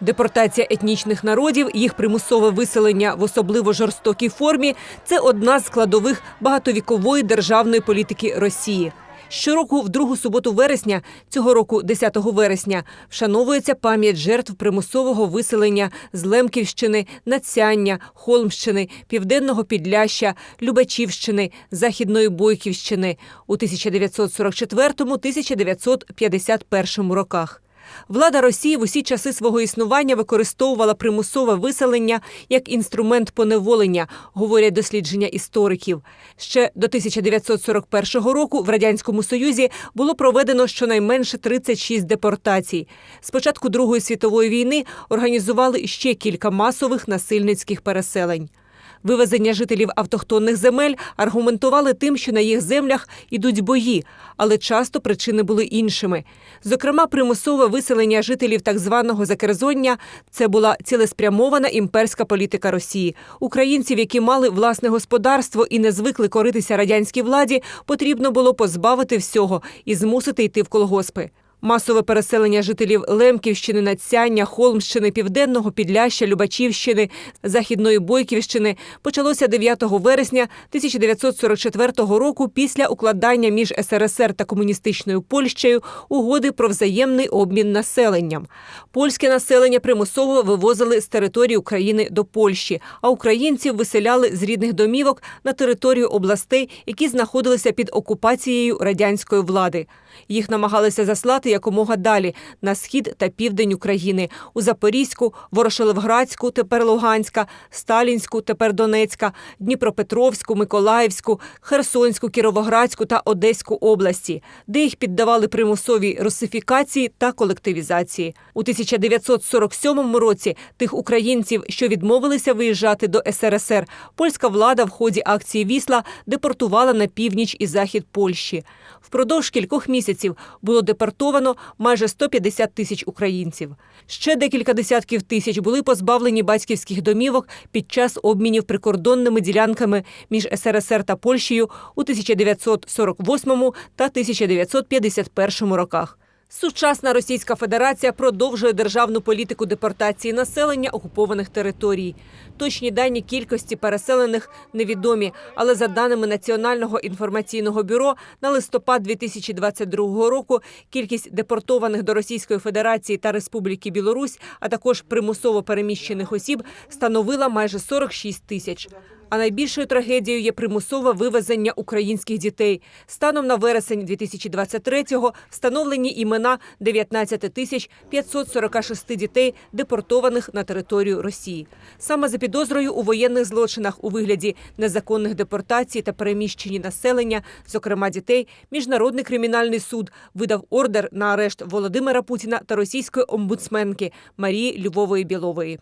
Депортація етнічних народів, їх примусове виселення в особливо жорстокій формі це одна з складових багатовікової державної політики Росії. Щороку, в другу суботу вересня, цього року, 10 вересня, вшановується пам'ять жертв примусового виселення з Лемківщини, Нацяння, Холмщини, Південного Підляща, Любачівщини, Західної Бойківщини у 1944-1951 роках. Влада Росії в усі часи свого існування використовувала примусове виселення як інструмент поневолення, говорять дослідження істориків. Ще до 1941 року в радянському союзі було проведено щонайменше 36 депортацій. З початку Другої світової війни організували ще кілька масових насильницьких переселень. Вивезення жителів автохтонних земель аргументували тим, що на їх землях ідуть бої, але часто причини були іншими. Зокрема, примусове виселення жителів так званого Закерзоння – це була цілеспрямована імперська політика Росії. Українців, які мали власне господарство і не звикли коритися радянській владі, потрібно було позбавити всього і змусити йти в колгоспи. Масове переселення жителів Лемківщини, Нацяння, Холмщини, Південного Підляща, Любачівщини, Західної Бойківщини почалося 9 вересня 1944 року після укладання між СРСР та комуністичною Польщею угоди про взаємний обмін населенням. Польське населення примусово вивозили з території України до Польщі, а українців виселяли з рідних домівок на територію областей, які знаходилися під окупацією радянської влади. Їх намагалися заслати якомога далі на схід та південь України у Запорізьку, Ворошиловградську, тепер Луганська, Сталінську, тепер Донецька, Дніпропетровську, Миколаївську, Херсонську, Кіровоградську та Одеську області, де їх піддавали примусовій русифікації та колективізації. У 1947 році тих українців, що відмовилися виїжджати до СРСР, польська влада в ході акції Вісла депортувала на північ і захід Польщі. Впродовж кількох місяців було депортовано майже 150 тисяч українців. Ще декілька десятків тисяч були позбавлені батьківських домівок під час обмінів прикордонними ділянками між СРСР та Польщею у 1948 та 1951 роках. Сучасна Російська Федерація продовжує державну політику депортації населення окупованих територій. Точні дані кількості переселених невідомі, але за даними Національного інформаційного бюро на листопад 2022 року кількість депортованих до Російської Федерації та Республіки Білорусь, а також примусово переміщених осіб, становила майже 46 тисяч. А найбільшою трагедією є примусове вивезення українських дітей. Станом на вересень 2023-го встановлені імена 19 тисяч 546 дітей, депортованих на територію Росії. Саме за підозрою у воєнних злочинах у вигляді незаконних депортацій та переміщенні населення, зокрема дітей, міжнародний кримінальний суд видав ордер на арешт Володимира Путіна та російської омбудсменки Марії Львової Білової.